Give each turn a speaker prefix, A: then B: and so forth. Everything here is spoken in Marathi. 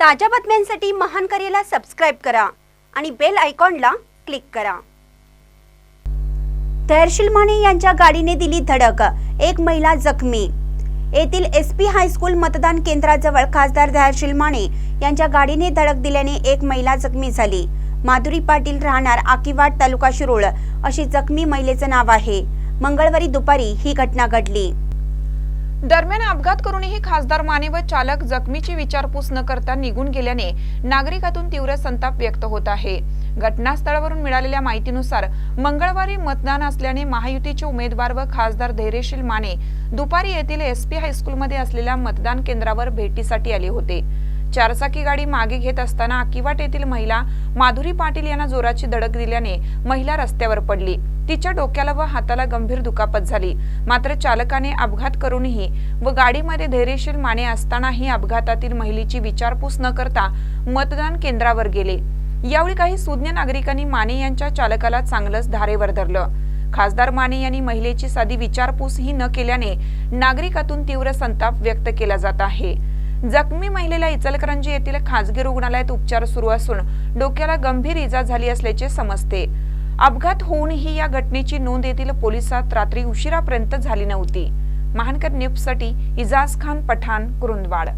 A: ताज्या बातम्यांसाठी महान करेला सबस्क्राईब करा आणि बेल आयकॉनला क्लिक करा. तहर्षिल माने यांच्या गाडीने दिली धडक एक महिला जखमी. येथील एस पी हायस्कूल मतदान केंद्राजवळ खासदार धैर्यशील माने यांच्या गाडीने धडक दिल्याने एक महिला जखमी झाली. माधुरी पाटील राहणार आकिवाड तालुका शिरोळ अशी जखमी महिलेचं नाव आहे. मंगळवारी दुपारी ही घटना घडली.
B: दरम्यान अपघात करूनही खासदार माने व चालक जखमीची विचारपूस न करता निघून गेल्याने नागरिकातून तीव्र संताप व्यक्त होत आहे. घटनास्थळावरून मिळालेल्या माहितीनुसार मंगळवारी मतदान असल्याने महायुतीचे उमेदवार व खासदार धैर्यशील माने दुपारी येथील एसपी हायस्कूलमध्ये असलेल्या मतदान केंद्रावर भेटीसाठी आले होते. चारचाकी गाडी मागे घेत असताना अकिवाट येथील महिला माधुरी पाटील यांना जोराची धडक दिल्याने महिला रस्त्यावर पडली. तिच्या डोक्याला व हाताला गंभीर दुखापत झाली. मात्र चालकाने अपघात करूनही व गाडीमध्ये धैर्यशील माने असतानाही अपघातातील महिलेची विचारपूस न करता मतदान केंद्रावर गेले. यावेळी काही सुज्ञ नागरिकांनी माने यांच्या चालकाला चांगलंच धारेवर धरलं. खासदार माने यांनी महिलेची साधी विचारपूसही न केल्याने नागरिकातून तीव्र संताप व्यक्त केला जात आहे. जखमी महिलेला इचलकरंजी येथील खासगी रुग्णालयात उपचार सुरू असून डोक्याला गंभीर इजा झाली असल्याचे समजते. अपघात होऊनही या घटनेची नोंद येथील पोलिसात रात्री उशिरापर्यंत झाली नव्हती. महानकर न्यूजसाठी इजाज खान पठाण कुरुंदवाड.